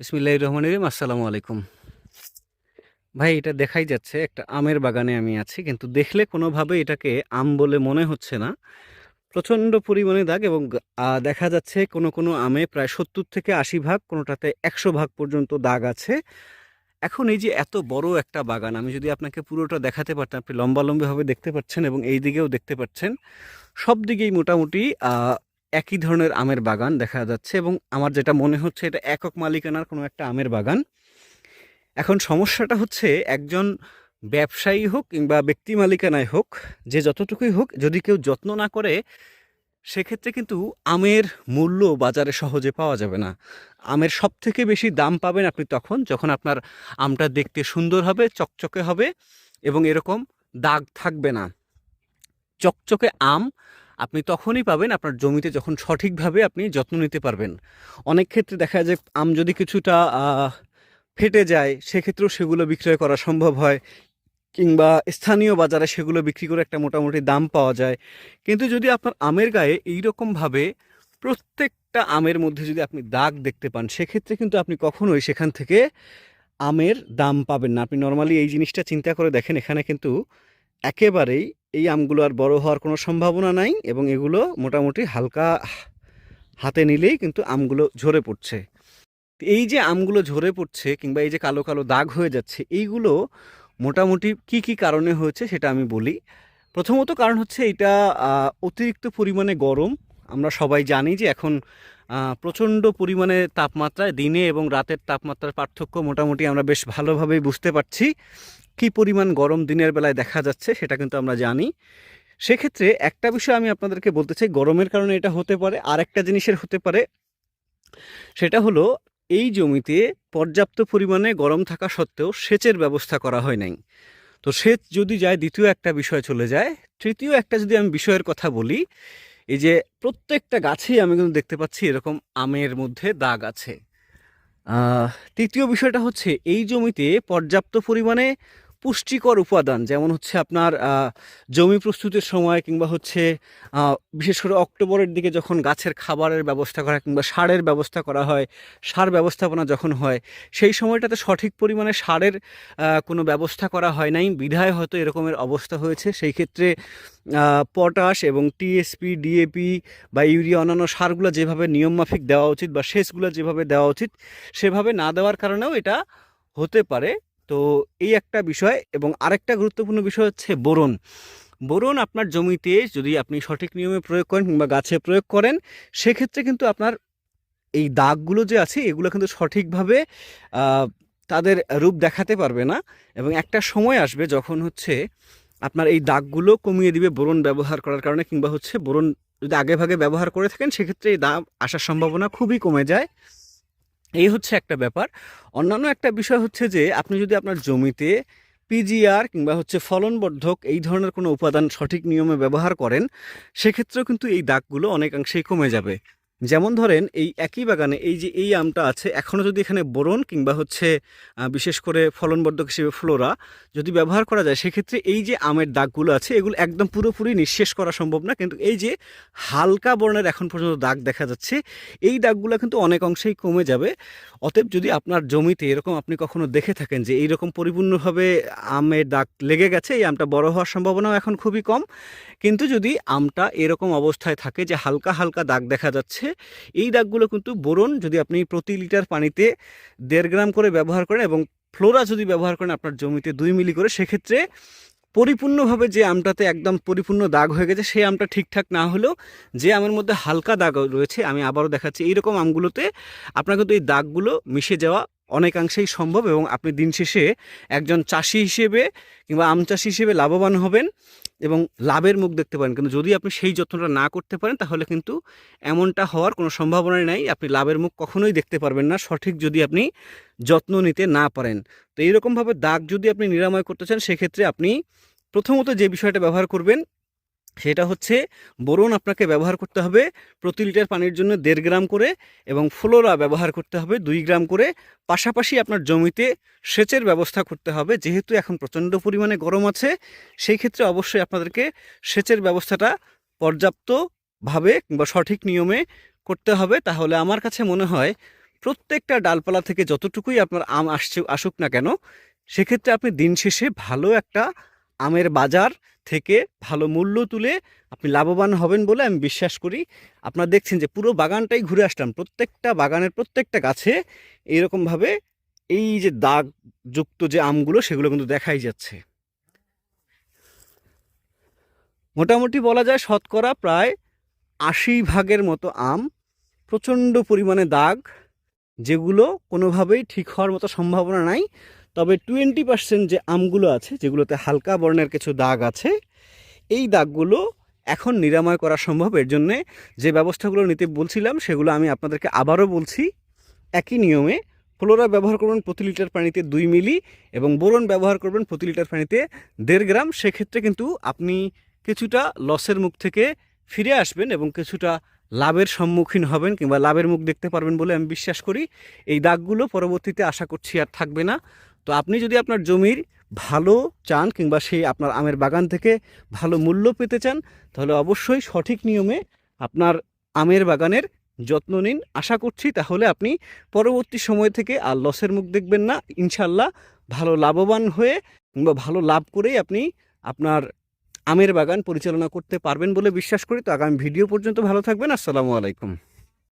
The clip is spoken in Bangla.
বিসমিল্লাহ রহমান রহিম, আসসালামু আলাইকুম। ভাই, এটা দেখাই যাচ্ছে, একটা আমের বাগানে আমি আছি, কিন্তু দেখলে কোনোভাবে এটাকে আম বলে মনে হচ্ছে না। প্রচণ্ড পরিমাণে দাগ এবং দেখা যাচ্ছে কোনো কোনো আমে প্রায় সত্তর থেকে আশি ভাগ, কোনোটাতে একশো ভাগ পর্যন্ত দাগ আছে। এখন এই যে এত বড় একটা বাগান, আমি যদি আপনাকে পুরোটা দেখাতে পারতাম, আপনি লম্বালম্বিভাবে দেখতে পাচ্ছেন এবং এই দিকেও দেখতে পাচ্ছেন, সব দিকেই মোটামুটি একই ধরনের আমের বাগান দেখা যাচ্ছে এবং আমার যেটা মনে হচ্ছে এটা একক মালিকানার কোনো একটা আমের বাগান। এখন সমস্যাটা হচ্ছে একজন ব্যবসায়ী হোক কিংবা ব্যক্তি মালিকানায় হোক, যে যতটুকুই হোক যদি কেউ যত্ন না করে, সেক্ষেত্রে কিন্তু আমের মূল্য বাজারে সহজে পাওয়া যাবে না। আমের সব থেকে বেশি দাম পাবেন আপনি তখন যখন আপনার আমটা দেখতে সুন্দর হবে, চকচকে হবে এবং এরকম দাগ থাকবে না। চকচকে আম আপনি তখনই পাবেন আপনার জমিতে যখন সঠিকভাবে আপনি যত্ন নিতে পারবেন। অনেক ক্ষেত্রে দেখা যায় যে আম যদি কিছুটা ফেটে যায়, সেক্ষেত্রেও সেগুলো বিক্রয় করা সম্ভব হয় কিংবা স্থানীয় বাজারে সেগুলো বিক্রি করে একটা মোটামুটি দাম পাওয়া যায়। কিন্তু যদি আপনার আমের গায়ে এইরকমভাবে প্রত্যেকটা আমের মধ্যে যদি আপনি দাগ দেখতে পান, সেক্ষেত্রে কিন্তু আপনি কখনোই সেখান থেকে আমের দাম পাবেন না। আপনি নর্মালি এই জিনিসটা চিন্তা করে দেখেন, এখানে কিন্তু একেবারেই এই আমগুলো আর বড় হওয়ার কোনো সম্ভাবনা নাই এবং এগুলো মোটামুটি হালকা হাতে নিলেই কিন্তু আমগুলো ঝরে পড়ছে। এই যে আমগুলো ঝরে পড়ছে কিংবা এই যে কালো কালো দাগ হয়ে যাচ্ছে, এইগুলো মোটামুটি কি কি কারণে হয়েছে সেটা আমি বলি। প্রথমত কারণ হচ্ছে এটা অতিরিক্ত পরিমাণে গরম। আমরা সবাই জানি যে এখন প্রচণ্ড পরিমাণে তাপমাত্রায় দিনে এবং রাতের তাপমাত্রার পার্থক্য মোটামুটি আমরা বেশ ভালোভাবেই বুঝতে পারছি। কী পরিমাণ গরম দিনের বেলায় দেখা যাচ্ছে সেটা কিন্তু আমরা জানি। সেক্ষেত্রে একটা বিষয় আমি আপনাদেরকে বলতে চাই, গরমের কারণে এটা হতে পারে। আর একটা জিনিসের হতে পারে, সেটা হলো এই জমিতে পর্যাপ্ত পরিমাণে গরম থাকা সত্ত্বেও সেচের ব্যবস্থা করা হয় নাই। তো সেচ যদি যায়, দ্বিতীয় একটা বিষয় চলে যায়। তৃতীয় একটা যদি আমি বিষয়ের কথা বলি, এই যে প্রত্যেকটা গাছেই আমি কিন্তু দেখতে পাচ্ছি এরকম আমের মধ্যে দাগ আছে। তৃতীয় বিষয়টা হচ্ছে এই জমিতে পর্যাপ্ত পরিমাণে পুষ্টিকর উপাদান, যেমন হচ্ছে আপনার জমি প্রস্তুতের সময় কিংবা হচ্ছে বিশেষ করে অক্টোবরের দিকে যখন গাছের খাবারের ব্যবস্থা করা কিংবা সারের ব্যবস্থা করা হয়, সার ব্যবস্থাপনা যখন হয়, সেই সময়টাতে সঠিক পরিমাণে সারের কোনো ব্যবস্থা করা হয় নাই। বিধায় হয়তো এরকমের অবস্থা হয়েছে। সেই ক্ষেত্রে পটাশ এবং টিএসপি ডিএপি বা ইউরিয়া অন্যান্য সারগুলো যেভাবে নিয়মমাফিক দেওয়া উচিত বা সেচগুলো যেভাবে দেওয়া উচিত, সেভাবে না দেওয়ার কারণেও এটা হতে পারে। তো এই একটা বিষয় এবং আরেকটা গুরুত্বপূর্ণ বিষয় হচ্ছে বোরন। বোরন আপনার জমিতে যদি আপনি সঠিক নিয়মে প্রয়োগ করেন কিংবা গাছে প্রয়োগ করেন, সেক্ষেত্রে কিন্তু আপনার এই দাগগুলো যে আছে, এগুলো কিন্তু সঠিকভাবে তাদের রূপ দেখাতে পারবে না এবং একটা সময় আসবে যখন হচ্ছে আপনার এই দাগগুলো কমিয়ে দিবে বোরন ব্যবহার করার কারণে কিংবা হচ্ছে বোরন যদি আগে ভাগে ব্যবহার করে থাকেন, সেক্ষেত্রে এই দাগ আসার সম্ভাবনা খুবই কমে যায়। এই হচ্ছে একটা ব্যাপার। অন্যান্য একটা বিষয় হচ্ছে যে, আপনি যদি আপনার জমিতে পিজিআর কিংবা হচ্ছে ফলনবর্ধক এই ধরনের কোনো উপাদান সঠিক নিয়মে ব্যবহার করেন, সেক্ষেত্রেও কিন্তু এই দাগগুলো অনেকাংশেই কমে যাবে। যেমন ধরেন এই একই বাগানে এই যে এই আমটা আছে এখনও যদি এখানে বোরন কিংবা হচ্ছে বিশেষ করে ফলনবর্ধক হিসেবে ফ্লোরা যদি ব্যবহার করা যায়, সেক্ষেত্রে এই যে আমের দাগগুলো আছে, এগুলো একদম পুরোপুরি নিঃশেষ করা সম্ভব না। কিন্তু এই যে হালকা বর্ণের এখন পর্যন্ত দাগ দেখা যাচ্ছে, এই দাগগুলো কিন্তু অনেক অংশেই কমে যাবে। অতএব যদি আপনার জমিতে এরকম আপনি কখনো দেখে থাকেন যে এইরকম পরিপূর্ণভাবে আমের দাগ লেগে গেছে, এই আমটা বড় হওয়ার সম্ভাবনাও এখন খুবই কম। কিন্তু যদি আমটা এরকম অবস্থায় থাকে যে হালকা হালকা দাগ দেখা যাচ্ছে এই দাগগুলো কিন্তু বোরন যদি আপনি প্রতি লিটার পানিতে দেড় গ্রাম করে ব্যবহার করেন এবং ফ্লোরা যদি ব্যবহার করেন আপনার জমিতে দুই মিলি করে, সেক্ষেত্রে পরিপূর্ণভাবে যে আমটাতে একদম পরিপূর্ণ দাগ হয়ে গেছে, সেই আমটা ঠিকঠাক না হলেও যে আমের মধ্যে হালকা দাগ রয়েছে, আমি আবারও দেখাচ্ছি, এইরকম আমগুলোতে আপনার কিন্তু এই দাগগুলো মিশে যাওয়া অনেকাংশেই সম্ভব এবং আপনি দিন শেষে একজন চাষি হিসেবে কিংবা আম চাষি হিসেবে লাভবান হবেন। এবং লাভের মুখ দেখতে পারেন। কিন্তু যদি আপনি সেই যত্নটা না করতে পারেন, তাহলে কিন্তু এমনটা হওয়ার কোনো সম্ভাবনাই নাই। আপনি লাভের মুখ কখনোই দেখতে পারবেন না। সঠিক যদি আপনি যত্ন নিতে না পারেন। তো এইরকমভাবে দাগ যদি আপনি নিরাময় করতে চান, সেক্ষেত্রে আপনি প্রথমত যে বিষয়টা ব্যবহার করবেন সেটা হচ্ছে বোরন আপনাকে ব্যবহার করতে হবে প্রতি লিটার পানির জন্য দেড় গ্রাম করে এবং ফ্লোরা ব্যবহার করতে হবে দুই গ্রাম করে। পাশাপাশি আপনার জমিতে সেচের ব্যবস্থা করতে হবে, যেহেতু এখন প্রচণ্ড পরিমাণে গরম আছে, সেই ক্ষেত্রে অবশ্যই আপনাদেরকে সেচের ব্যবস্থাটা পর্যাপ্তভাবে কিংবা সঠিক নিয়মে করতে হবে। তাহলে আমার কাছে মনে হয় প্রত্যেকটা ডালপালা থেকে যতটুকুই আপনার আম আসছে, আসুক না কেন, সেক্ষেত্রে আপনি দিন শেষে ভালো একটা আমের বাজার থেকে ভালো মূল্য তুলে আপনি লাভবান হবেন বলে আমি বিশ্বাস করি। আপনারা দেখছেন যে পুরো বাগানটাই ঘুরে আসলাম। প্রত্যেকটা বাগানের প্রত্যেকটা গাছে এইরকমভাবে এই যে দাগযুক্ত যে আমগুলো, সেগুলো কিন্তু দেখাই যাচ্ছে। মোটামুটি বলা যায় শতকরা প্রায় আশি ভাগের মতো আম প্রচণ্ড পরিমাণে দাগ, যেগুলো কোনোভাবেই ঠিক হওয়ার মতো সম্ভাবনা নাই। তবে টোয়েন্টি পার্সেন্ট যে আমগুলো আছে, যেগুলোতে হালকা বর্ণের কিছু দাগ আছে, এই দাগগুলো এখন নিরাময় করা সম্ভব। এর জন্যে যে ব্যবস্থাগুলো নিতে বলছিলাম, সেগুলো আমি আপনাদেরকে আবারও বলছি। একই নিয়মে ফ্লোরা ব্যবহার করবেন প্রতি লিটার পানিতে দুই মিলি এবং বোরন ব্যবহার করবেন প্রতি লিটার পানিতে দেড় গ্রাম। সেক্ষেত্রে কিন্তু আপনি কিছুটা লসের মুখ থেকে ফিরে আসবেন এবং কিছুটা লাভের সম্মুখীন হবেন কিংবা লাভের মুখ দেখতে পারবেন বলে আমি বিশ্বাস করি। এই দাগগুলো পরবর্তীতে আশা করছি আর থাকবে না। তো আপনি যদি আপনার জমির ভালো চান কিংবা সেই আপনার আমের বাগান থেকে ভালো মূল্য পেতে চান, তাহলে অবশ্যই সঠিক নিয়মে আপনার আমের বাগানের যত্ন নিন। আশা করছি তাহলে আপনি পরবর্তী সময় থেকে আর লসের মুখ দেখবেন না। ইনশাল্লাহ ভালো লাভবান হয়ে কিংবা ভালো লাভ করেই আপনি আপনার আমের বাগান পরিচালনা করতে পারবেন বলে বিশ্বাস করি। তো আগামী ভিডিও পর্যন্ত ভালো থাকবেন। আসসালামু আলাইকুম।